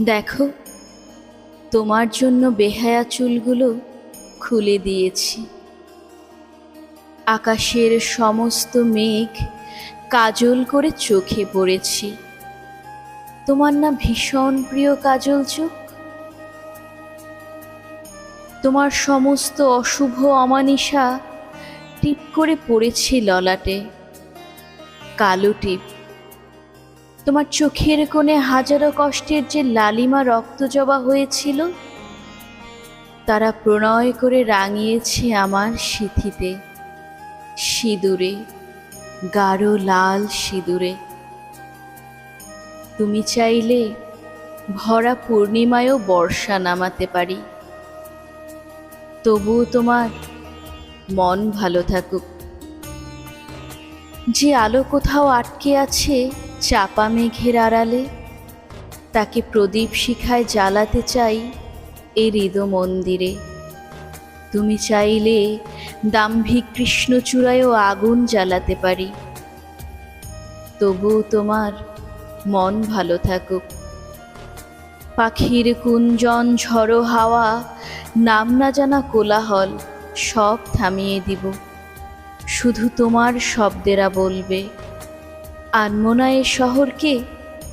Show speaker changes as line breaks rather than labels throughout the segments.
দেখো, তোমার জন্য বেহায়া চুলগুলো খুলে দিয়েছি। আকাশের সমস্ত মেঘ কাজল করে চোখে পড়েছি। তোমার না ভীষণ প্রিয় কাজল চোখ? তোমার সমস্ত অশুভ অমানিসা টিপ করে পড়েছি ললাটে, কালো টিপ। তোমার চোখের কোণে হাজারো কষ্টের যে লালিমা রক্ত জবা হয়েছিল, তারা প্রণয় করে রাঙিয়েছে আমার সিথিতে। সিঁদুরে, গাঢ় লাল সিঁদুরে। তুমি চাইলে ভরা পূর্ণিমায়ও বর্ষা নামাতে পারি। তবুও তোমার মন ভালো থাকুক। যে আলো কোথাও আটকে আছে চাপা মেঘের আড়ালে, তাকে প্রদীপ শিখায় জ্বালাতে চাই এ হৃদ মন্দিরে। তুমি চাইলে দাম্ভিক কৃষ্ণচূড়ায়ও আগুন জ্বালাতে পারি। তবুও তোমার মন ভালো থাকুক। পাখির কুঞ্জন, ঝড়ো হাওয়া, নাম না জানা কোলাহল, সব থামিয়ে দিব। শুধু তোমার শব্দেরা বলবে। আনমোনা এ শহরকে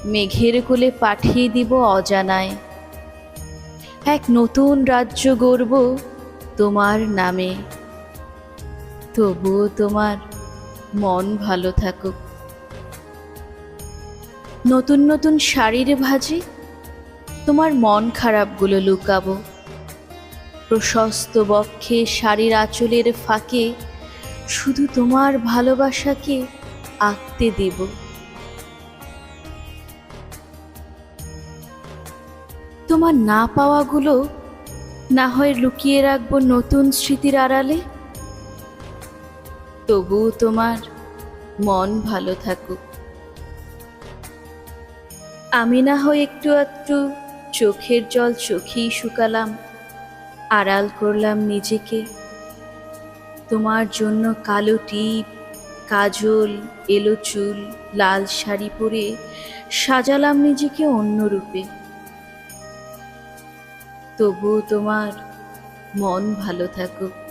মেঘের কোলে পাঠিয়ে দিব অজানায়। এক নতুন রাজ্য গড়ব তোমার নামে। তবুও তোমার মন ভালো থাকুক। নতুন নতুন শাড়ির ভাজে তোমার মন খারাপগুলো লুকাবো। প্রশস্ত বক্ষে শাড়ির আঁচলের ফাঁকে শুধু তোমার ভালোবাসাকে আঁকতে দেব। তোমার না পাওয়াগুলো না হয় লুকিয়ে রাখব নতুন স্মৃতির আড়ালে? তবুও তোমার মন ভালো থাকুক। আমি না হয় একটু একটু চোখের জল চোখেই শুকালাম, আড়াল করলাম নিজেকে। তোমার জন্য কালো টিপ কাজল, এলো চুল, লাল শাড়ি পরে সাজালাম নিজেকে অন্য রূপে। তবুও তোমার মন ভালো থাকুক।